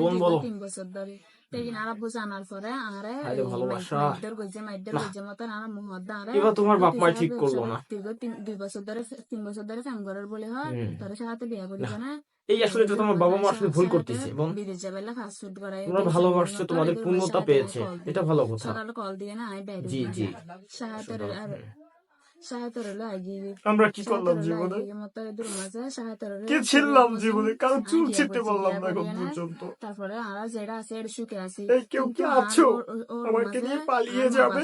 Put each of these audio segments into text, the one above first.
বোন বলো। তিন বছর ধরে তেগিন আর আব্বু জানার পরে আরে আরে ভালোবাসা। মাইদের গইছে মাইদের গইছে মতন আর মুহদ আরে এবার তোমার বাপ মাই ঠিক করল না। দুই বছর ধরে তিন বছর ধরে ফ্যাম করার বলে হয় হুম। তোর সাথে বিয়া করিস না। এই আসলে তো তোমার বাবা মা আসলে ভুল করতেছে বোন। বিদেশ যাবেলা ফাস্ট ফুড তোমরা ভালোবাসছো তোমাদের পূর্ণতা পেয়েছে। এটা ভালো কথা। সকালে কল দিয়ে না আই বাইরে জি জি। সাহায্যের আর সাহায্যের হলো আগে আমরা কি করলাম জীবনে কি ছিললাম জীবনে কারও চুল ছিটতে পারলাম না এখন পর্যন্ত তারপরে আর যেটা আছে এর সুখে আছি এই কেউ কি আছো আমাকে নিয়ে পালিয়ে যাবে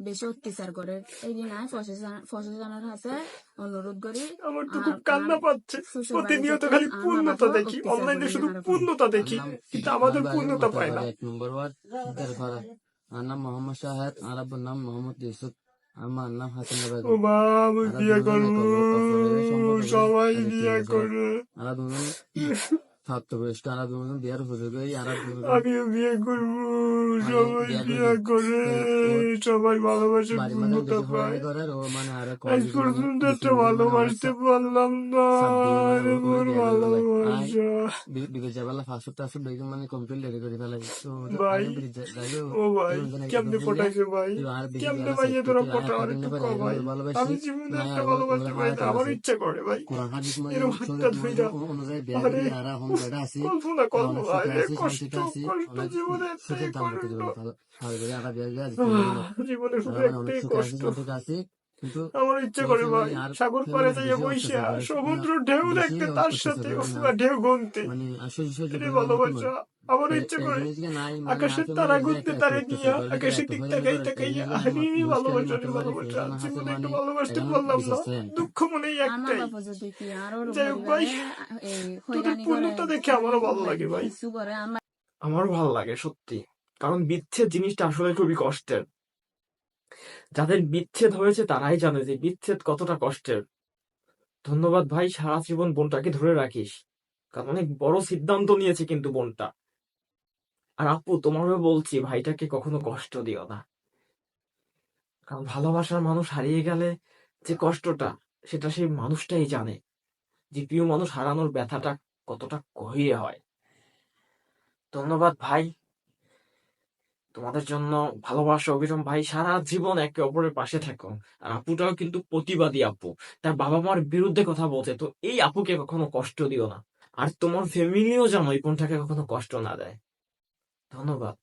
বেশি অত্যাচার করে এই দিন ফসলানোর হাতে অনুরোধ করি আমার তো খুব কান্না পাচ্ছে প্রতিনিয়ত খালি পূর্ণতা দেখি অনলাইনে শুধু পূর্ণতা দেখি কিন্তু আমাদের পূর্ণতা পায় না এক নম্বর ওয়ার্ড আমার নাম মোহাম্মদ শাহাদ আর নাম মোহাম্মদ ইউসুফ আমার নাম হাসিনা আর বিয়ে করব সবাই বিয়ে। করবে আর দুজন প্রাপ্তবয়স্ক আর দুজন বিয়ার উপযোগী আর দুজন আমিও বিয়ে করব আমি সবাই বিয়ে। করে সবাই ভালোবাসে মানে পূর্ণতা পায়। মানে আর আজ পর্যন্ত একটা ভালোবাসতে পারলাম না আরে মোর ভালোবাসা। বিদেশ যাবেলা ফার্স্ট টাস্ট বেগম মানে কমপ্লিট রেডি করে ফেলাই তো ভাই, আমি ও ভাই কেমনে পটাইছে ভাই? কেমনে ভাই তোরা পটা আর একটু কম ভাই। আমি জীবনে একটা ভালোবাসতে পারি আমার ইচ্ছা করে ভাই। কোরআন হাদিস মানে মানে। অনুযায়ী বিয়া আরে, যেটা আছে কষ্ট জীবনে আমরা দিয়ে আমরা আমার ইচ্ছে করে ভাই সাগর পারে যাইয়া বেশি বইসা সমুদ্র ঢেউ দেখতে তার সাথে ঢেউ গুনতে। মানে ভালোবাসা আমার এই- ইচ্ছে করে মানে আকাশের তারা একটা তারে আকাশের দিক তাকাই করে, তাকাই আরে ভালোবাসা রে ভালোবাসা জীবনে মানে একটু ভালোবাসতে এখন পারলাম না? দুঃখ মনে একটাই। বাবা যদি কি আর ওর যাই হোক ভাই, পরিবারে তোদের পূর্ণতা দেখে আমারও ভালো লাগে ভাই। আমার আমারও ভালো লাগে সত্যি। কারণ বিচ্ছেদ জিনিসটা আসলে খুবই কষ্টের। যাদের বিচ্ছেদ হয়েছে তারাই জানে যে বিচ্ছেদ কতটা কষ্টের। ধন্যবাদ ভাই সারা জীবন বোনটাকে ধরে রাখিস। কারণ অনেক বড় সিদ্ধান্ত নিয়েছে কিন্তু বোনটা। আর আপু তোমারও বলছি ভাইটাকে কখনো কষ্ট দিও না। কারণ ভালোবাসার মানুষ হারিয়ে গেলে যে কষ্টটা সেটা সেই মানুষটাই জানে। যে প্রিয় মানুষ হারানোর ব্যথাটা কতটা গভীরে হয়। ধন্যবাদ ভাই। তোমাদের জন্য ভালোবাসা অভিরম ভাই, সারা জীবন একে অপরের পাশে থাকো। আর আপুটাও কিন্তু প্রতিবাদী আপু। তার বাবা মার বিরুদ্ধে কথা বলছে, তো এই আপুকে কখনো কষ্ট দিও না। আর তোমার ফ্যামিলিও যেন এই কোনটাকে কখনো কষ্ট না দেয়। ধন্যবাদ।